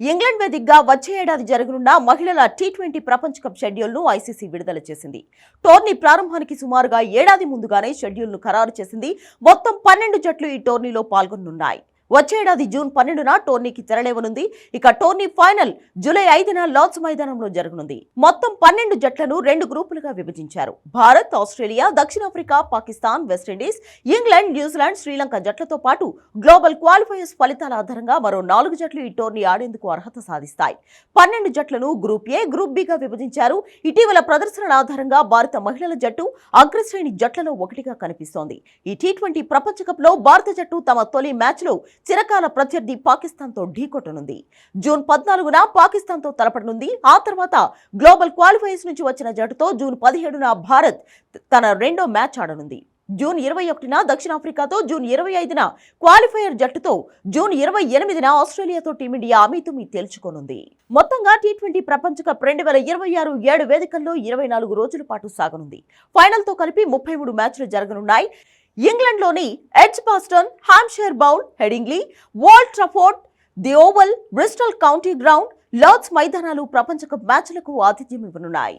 England వేదికగా వచ్చే ఏడాది జరగనున్న మహిళల టీ ట్వంటీ ప్రపంచ కప్ షెడ్యూల్ను ఐసీసీ విడుదల చేసింది. టోర్నీ ప్రారంభానికి సుమారుగా ఏడాది ముందుగానే షెడ్యూల్ను ఖరారు చేసింది. మొత్తం పన్నెండు జట్లు ఈ టోర్నీలో పాల్గొనున్నాయి వచ్చేడాది జూన్ పన్నెండున టోర్నీకి తెరలేవనుంది. ఇక టోర్నీ ఫైనల్ జూలై ఐదున లార్డ్స్ మైదానంలో జరగనుంది. మొత్తం పన్నెండు జట్లను రెండు గ్రూపులుగా విభజించారు. భారత్ ఆస్ట్రేలియా దక్షిణాఫ్రికా Pakistan West Indies England New Zealand Sri Lanka జట్లతో పాటు గ్లోబల్ క్వాలిఫైయర్స్ ఫలితాల ఆధారంగా మరో నాలుగు జట్లు ఈ టోర్నీ ఆడేందుకు అర్హత సాధిస్తాయి. పన్నెండు జట్లను గ్రూప్ ఏ గ్రూప్ బిగా విభజించారు. ఇటీవల ప్రదర్శనల ఆధారంగా భారత మహిళల జట్టు అగ్రశ్రేణి జట్లలో ఒకటిగా కనిపిస్తోంది. ఈ టీ ట్వంటీ ప్రపంచ భారత జట్టు తమ తొలి మ్యాచ్లో చిరకాల ప్రత్యర్థి పాకిస్తాన్తో ఢీకొట్టనుంది జూన్ పద్నాలుగున పాకిస్తాన్తో తలపడనుంది. ఆ తర్వాత గ్లోబల్ క్వాలిఫైర్స్ నుంచి వచ్చిన జట్టుతో జూన్ పదిహేడున భారత్ తన రెండో మ్యాచ్ ఆడనుంది. జూన్ ఇరవై ఒకటిన దక్షిణాఫ్రికాతో జూన్ ఇరవై ఐదున క్వాలిఫైయర్ జట్టుతో జూన్ ఇరవై ఎనిమిదిన ఆస్ట్రేలియాతో టీమిండియా అమితుమి తేల్చుకోనుంది. మొత్తంగా టీ ట్వంటీ ప్రపంచ కప్ రెండు వేల ఇరవై ఆరు ఏడు వేదికల్లో ఇరవై నాలుగు రోజుల పాటు సాగనుంది. ఫైనల్తో కలిపి ముప్పై మూడు మ్యాచ్లు జరగనున్నాయి. ఇంగ్లాండ్లోని Edgbaston Hampshire Bowl Headingley Old Trafford the Oval Bristol county ground Lord's మైదానాలు ప్రపంచ కప్ మ్యాచ్లకు ఆతిథ్యం ఇవ్వనున్నాయి.